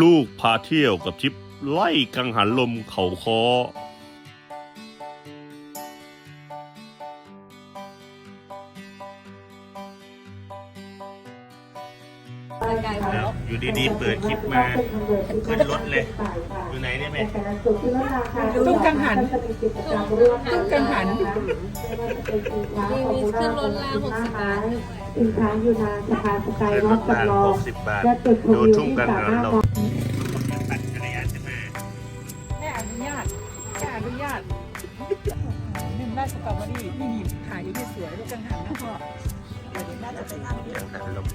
ลูกพาเที่ยวกับทริปไล่กังหันลมเขาคอ แล้วอยู่ดีๆ เปิดคลิปมาขึ้นรถเลย อยู่ไหนเนี่ยแม่ตุ้งกังหันตุ้งกังหันมีมีขึ้นรถล่างหกสิบบาทด้วยสินค้าอยู่นานสะพานสกายเป็นวรอล์ถกรางจำลองหกสิบบาทและจุดชมดูวิวทุ่งที่กังสาหันมารถลมมองปั่นจักรยานใช่ไหมแม่อนุญาตแม่อนุญาตหนึ่งได้สตรอเบอรี่นี่นี่ถ่ายอยู่ที่สวยลูกกังหันนะพ่อเดี๋ยวน่าจะเป็นกังหันลม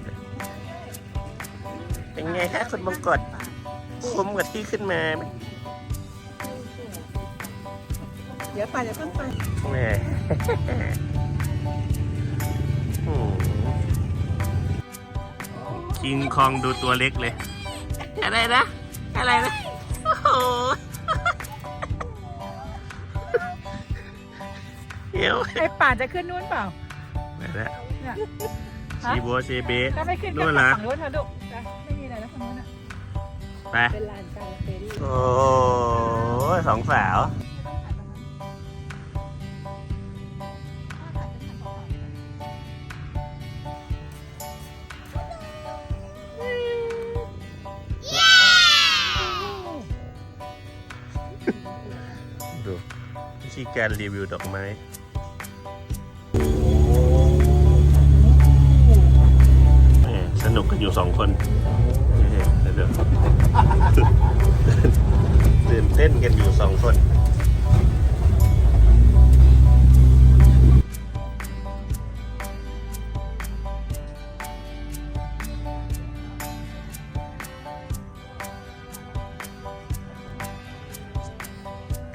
เป็นไงคะคุณมงกฎคุ้มกับที่ขึ้นมาไหมเดี๋ยวไปเดี๋ยวเพิ่งไปแหม่อืมคิงคองดูตัวเล็กเลย อะไรนะ อะไรนะ โอ้โหเดี๋ยวไอ้ป่านจะขึ้นนู้นเปล่าไหนละเนี่ย ชีโบเซเบะถ้าไม่ขึ้นก็นู่นไปนะฝั่งนู้นเถอะลูกไปไม่มีอะไรแล้วฝั่งนู้นอะไปเป็นลานกาเฟรี่โอ้ยสองสาว ดูวิธีการรีวิวดอกไม้ นุกกันอยู่สองคนเดี๋ยวตื่นเต้นกันอยู่สองคน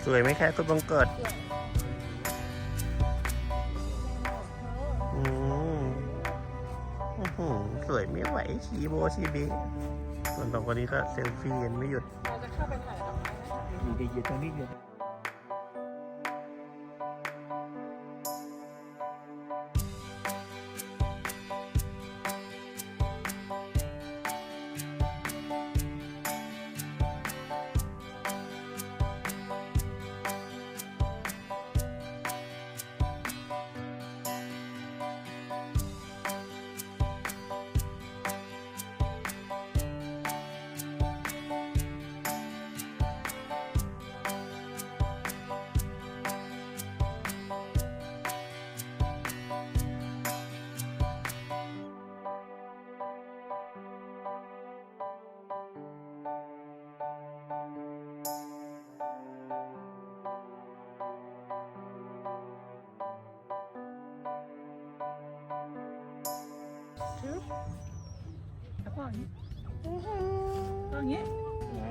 สวยไหมคะคุณบังเกิด สวยไม่ไหวชีโบชีบีส่วนสองคนนี้ก็เซลฟี่กันไม่หยุด เราจะเข้าไปถ่ายดอกไม้นะคะดีๆอยู่ตรงนี้อยู่ แล้วพ่ออย่างนี้พ่ออย่างนี้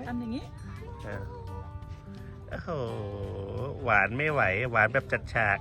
ทำอย่างนี้อ่าโอ้โหหวานไม่ไหว หวานแบบจัดฉาก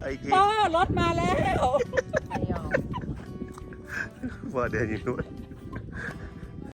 ไอ้เกพ่อรถมาแล้วพ่อเดินอยู่ด้วย